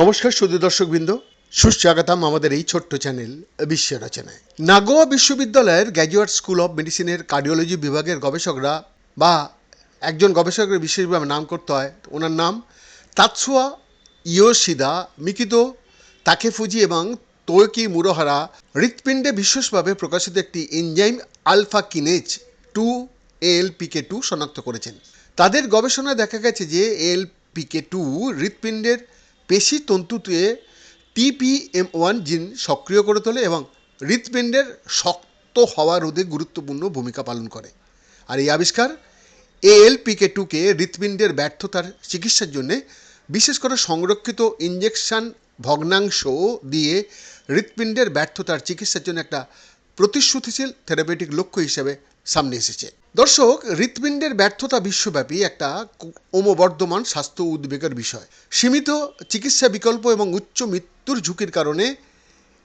নমস্কার শুধু দর্শকবৃন্দ। সুস্বাগতম আমাদের এই ছোট্ট চ্যানেল বিশ্ব রচনায় নাগোয়া বিশ্ববিদ্যালয়ের গ্র্যাজুয়েট স্কুল অফ মেডিসিনের কার্ডিওলজি বিভাগের গবেষকরা বা একজন গবেষকের বিশেষভাবে নাম করতে হয়, ওনার নাম তাৎসুয়া ইয়োশিদা মিকিতো। তাকেফুজি এবং তোয়কি মুরোহারা হৃৎপিণ্ডে বিশেষভাবে প্রকাশিত একটি enzyme alpha kinase two ALPK two শনাক্ত করেছেন। তাদের গবেষণায় দেখা গেছে যে এএলপিকে টু হৃৎপিণ্ডের পেশি তন্তুতে টিপিএম ওয়ান জিন সক্রিয় করে তোলে এবং হৃৎপিণ্ডের শক্ত হওয়া রোধে গুরুত্বপূর্ণ ভূমিকা পালন করে। আর এই আবিষ্কার এএলপিকে টুকে হৃৎপিণ্ডের ব্যর্থতার চিকিৎসার জন্যে বিশেষ করে সংরক্ষিত ইঞ্জেকশন ভগ্নাংশ দিয়ে হৃৎপিণ্ডের ব্যর্থতার চিকিৎসার জন্য একটা প্রতিশ্রুতিশীল থেরাপিউটিক লক্ষ্য হিসেবে সামনে এসেছে। দর্শক, হৃৎপিণ্ডের ব্যর্থতা বিশ্বব্যাপী একটা ক্রমবর্ধমান স্বাস্থ্য উদ্বেগের বিষয়। সীমিত চিকিৎসা বিকল্প এবং উচ্চ মৃত্যুর ঝুঁকির কারণে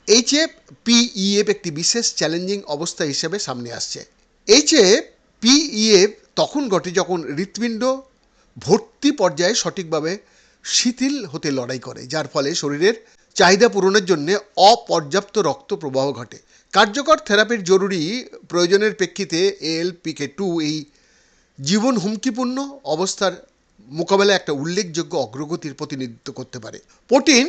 এইচএফ পিইএফ একটি বিশেষ চ্যালেঞ্জিং অবস্থা হিসেবে সামনে আসছে। এইচএফ পিইএফ তখন ঘটে যখন হৃৎপিণ্ড ভর্তি পর্যায়ে সঠিকভাবে শিথিল হতে লড়াই করে, যার ফলে শরীরের চাহিদা পূরণের জন্য অপর্যাপ্ত রক্ত প্রবাহ ঘটে। কার্যকর থেরাপির জরুরি প্রয়োজনের প্রেক্ষিতে এএলপিকে টু এই জীবন হুমকিপূর্ণ অবস্থার মোকাবেলায় একটা উল্লেখযোগ্য অগ্রগতির প্রতিনিধিত্ব করতে পারে। প্রোটিন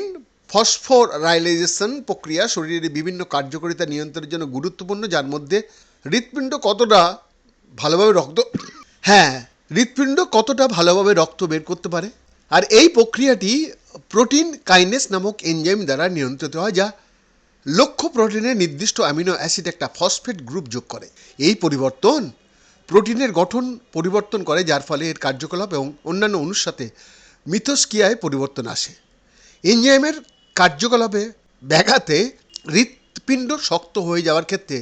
ফসফোরাইলাইজেশন প্রক্রিয়া শরীরের বিভিন্ন কার্যকারিতা নিয়ন্ত্রণের জন্য গুরুত্বপূর্ণ, যার মধ্যে হৃৎপিণ্ড কতটা ভালোভাবে রক্ত হ্যাঁ হৃৎপিণ্ড কতটা ভালোভাবে রক্ত বের করতে পারে? আর এই প্রক্রিয়াটি প্রোটিন কাইনেস নামক এনজাইম দ্বারা নিয়ন্ত্রিত হয়, যা লক্ষ্য প্রোটিনের নির্দিষ্ট অ্যামিনো অ্যাসিড একটা ফসফেট গ্রুপ যোগ করে। এই পরিবর্তন প্রোটিনের গঠন পরিবর্তন করে, যার ফলে এর কার্যকলাপ এবং অন্যান্য অণুর সাথে মিথস্ক্রিয়ায় পরিবর্তন আসে। এনজাইমের কার্যকলাপে ব্যাঘাতে হৃৎপিণ্ড শক্ত হয়ে যাওয়ার ক্ষেত্রে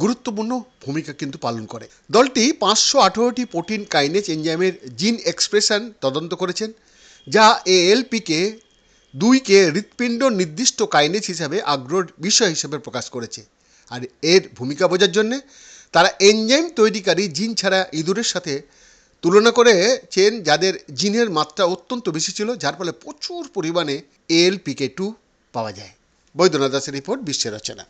গুরুত্বপূর্ণ ভূমিকা কিন্তু পালন করে। দলটি পাঁচশো আঠেরোটি প্রোটিন কাইনেজ এনজাইমের জিন এক্সপ্রেশন তদন্ত করেছেন, যা এএলপিকে দুইকে হৃৎপিণ্ড নির্দিষ্ট কাইনেজ হিসাবে আগ্রহ বিষয় হিসেবে প্রকাশ করেছে। আর এর ভূমিকা বোঝার জন্যে তারা এনজাইম তৈরিকারী জিন ছাড়া ইঁদুরের সাথে তুলনা করেছেন, যাদের জিনের মাত্রা অত্যন্ত বেশি ছিল, যার ফলে প্রচুর পরিমাণে এএলপিকে টু পাওয়া যায়। বৈদ্যনাথ দাসের রিপোর্ট, বিশ্বের রচনা।